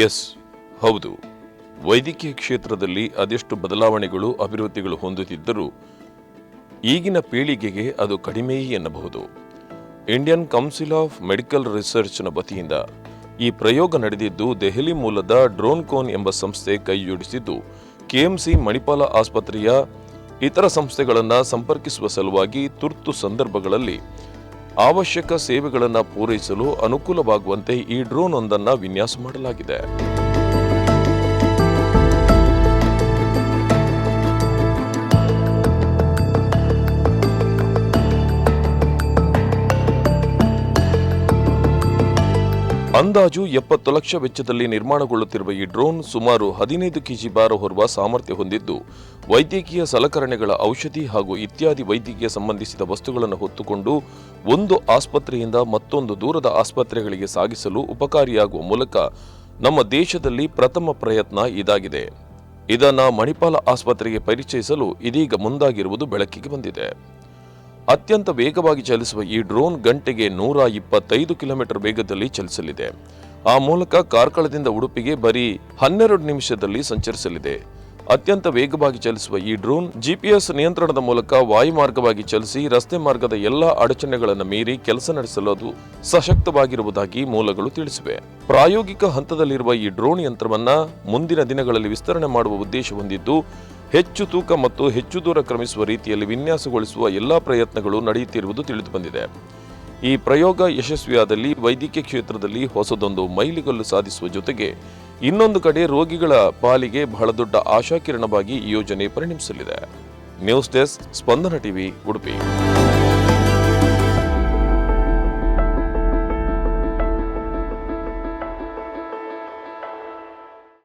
S, ಹೌದು. ವೈದ್ಯಕೀಯ ಕ್ಷೇತ್ರದಲ್ಲಿ ಅದೆಷ್ಟು ಬದಲಾವಣೆಗಳು, ಅಭಿವೃದ್ಧಿಗಳು ಹೊಂದುತ್ತಿದ್ದರೂ ಈಗಿನ ಪೀಳಿಗೆಗೆ ಅದು ಕಡಿಮೆಯೇ ಎನ್ನಬಹುದು. ಇಂಡಿಯನ್ ಕೌನ್ಸಿಲ್ ಆಫ್ ಮೆಡಿಕಲ್ ರಿಸರ್ಚ್ನ ವತಿಯಿಂದ ಈ ಪ್ರಯೋಗ ನಡೆದಿದ್ದು ದೆಹಲಿ ಮೂಲದ ಡ್ರೋನ್ ಕೋನ್ ಎಂಬ ಸಂಸ್ಥೆ ಕೈಜೋಡಿಸಿದ್ದು ಕೆಎಂಸಿ ಮಣಿಪಾಲ ಆಸ್ಪತ್ರೆಯ ಇತರ ಸಂಸ್ಥೆಗಳನ್ನು ಸಂಪರ್ಕಿಸುವ ಸಲುವಾಗಿ ತುರ್ತು ಸಂದರ್ಭಗಳಲ್ಲಿ ಅವಶ್ಯಕ ಸೇವೆಗಳನ್ನು ಪೂರೈಸಲು ಅನುಕೂಲವಾಗುವಂತೆ ಈ ಡ್ರೋನ್ ಒಂದನ್ನು ವಿನ್ಯಾಸ ಮಾಡಲಾಗಿದೆ. ಅಂದಾಜು ಎಪ್ಪತ್ತು ಲಕ್ಷ ವೆಚ್ಚದಲ್ಲಿ ನಿರ್ಮಾಣಗೊಳ್ಳುತ್ತಿರುವ ಈ ಡ್ರೋನ್ ಸುಮಾರು ಹದಿನೈದು ಕೆಜಿ ಭಾರ ಹೊರುವ ಸಾಮರ್ಥ್ಯ ಹೊಂದಿದ್ದು, ವೈದ್ಯಕೀಯ ಸಲಕರಣೆಗಳ ಔಷಧಿ ಹಾಗೂ ಇತ್ಯಾದಿ ವೈದ್ಯಕೀಯ ಸಂಬಂಧಿಸಿದ ವಸ್ತುಗಳನ್ನು ಹೊತ್ತುಕೊಂಡು ಒಂದು ಆಸ್ಪತ್ರೆಯಿಂದ ಮತ್ತೊಂದು ದೂರದ ಆಸ್ಪತ್ರೆಗಳಿಗೆ ಸಾಗಿಸಲು ಉಪಕಾರಿಯಾಗುವ ಮೂಲಕ ನಮ್ಮ ದೇಶದಲ್ಲಿ ಪ್ರಥಮ ಪ್ರಯತ್ನ ಇದಾಗಿದೆ. ಇದನ್ನು ಮಣಿಪಾಲ ಆಸ್ಪತ್ರೆಗೆ ಪರಿಚಯಿಸಲು ಇದೀಗ ಮುಂದಾಗಿರುವುದು ಬೆಳಕಿಗೆ ಬಂದಿದೆ. ಅತ್ಯಂತ ವೇಗವಾಗಿ ಚಲಿಸುವ ಈ ಡ್ರೋನ್ ಗಂಟೆಗೆ ನೂರ ಇಪ್ಪತ್ತೈದು ಕಿಲೋಮೀಟರ್ ವೇಗದಲ್ಲಿ ಚಲಿಸಲಿದೆ. ಆ ಮೂಲಕ ಕಾರ್ಕಳದಿಂದ ಉಡುಪಿಗೆ ಬರೀ ಹನ್ನೆರಡು ನಿಮಿಷದಲ್ಲಿ ಸಂಚರಿಸಲಿದೆ. ಅತ್ಯಂತ ವೇಗವಾಗಿ ಚಲಿಸುವ ಈ ಡ್ರೋನ್ ಜಿಪಿಎಸ್ ನಿಯಂತ್ರಣದ ಮೂಲಕ ವಾಯುಮಾರ್ಗವಾಗಿ ಚಲಿಸಿ ರಸ್ತೆ ಮಾರ್ಗದ ಎಲ್ಲಾ ಅಡಚಣೆಗಳನ್ನು ಮೀರಿ ಕೆಲಸ ನಡೆಸಲು ಅದು ಸಶಕ್ತವಾಗಿರುವುದಾಗಿ ಮೂಲಗಳು ತಿಳಿಸಿವೆ. ಪ್ರಾಯೋಗಿಕ ಹಂತದಲ್ಲಿರುವ ಈ ಡ್ರೋನ್ ಯಂತ್ರವನ್ನ ಮುಂದಿನ ದಿನಗಳಲ್ಲಿ ವಿಸ್ತರಣೆ ಮಾಡುವ ಉದ್ದೇಶ ಹೊಂದಿದ್ದು ಹೆಚ್ಚು ತೂಕ ಮತ್ತು ಹೆಚ್ಚು ದೂರ ಕ್ರಮಿಸುವ ರೀತಿಯಲ್ಲಿ ವಿನ್ಯಾಸಗೊಳಿಸುವ ಎಲ್ಲಾ ಪ್ರಯತ್ನಗಳು ನಡೆಯುತ್ತಿರುವುದು ತಿಳಿದುಬಂದಿದೆ. ಈ ಪ್ರಯೋಗ ಯಶಸ್ವಿಯಾದಲ್ಲಿ ವೈದ್ಯಕೀಯ ಕ್ಷೇತ್ರದಲ್ಲಿ ಹೊಸದೊಂದು ಮೈಲಿಗಲ್ಲು ಸಾಧಿಸುವ ಜೊತೆಗೆ ಇನ್ನೊಂದು ಕಡೆ ರೋಗಿಗಳ ಪಾಲಿಗೆ ಬಹಳ ದೊಡ್ಡ ಆಶಾಕಿರಣವಾಗಿ ಈ ಯೋಜನೆ ಪರಿಣಮಿಸಲಿದೆ. News desk Spandana TV, Udupi.